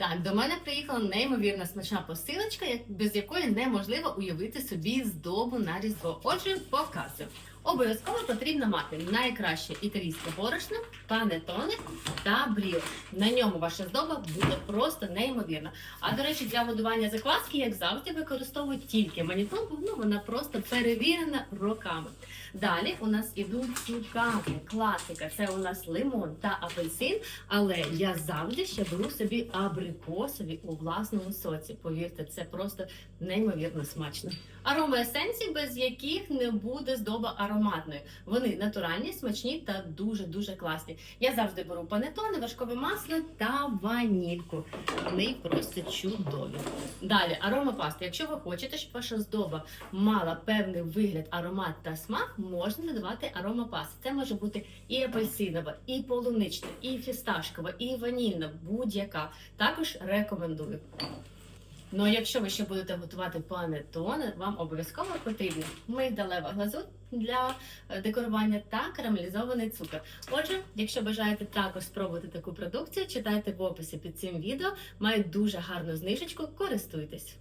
Так, до мене приїхала неймовірна смачна посилочка, без якої неможливо уявити собі здобу на різдво. Отже, показую. Обов'язково потрібно мати найкраще італійське борошно, панетоне та бріо. На ньому ваша здоба буде просто неймовірна. А до речі, для годування закваски, як завжди, використовують тільки манітонку, ну вона просто перевірена роками. Далі у нас ідуть цукати, класика. Це у нас лимон та апельсин. Але я завжди ще беру собі абрикосові у власному соці. Повірте, це просто неймовірно смачно. Аромаесенції, без яких не буде здоба ароматною. Вони натуральні, смачні та дуже дуже класні. Я завжди беру панетони, вершкове масло та ванільку. Вони просто чудові. Далі аромапаста. Якщо ви хочете, щоб ваша здоба мала певний вигляд, аромат та смак, можна додавати аромапасту. Це може бути і апельсинова, і полунична, і фісташкова, і ванільна, будь-яка. Також рекомендую. Ну якщо ви ще будете готувати панетоне, вам обов'язково потрібна мигдалева глазурь для е, декорування та карамелізований цукор. Отже, якщо бажаєте також спробувати таку продукцію, читайте в описі під цим відео. Має дуже гарну знижечку. Користуйтесь.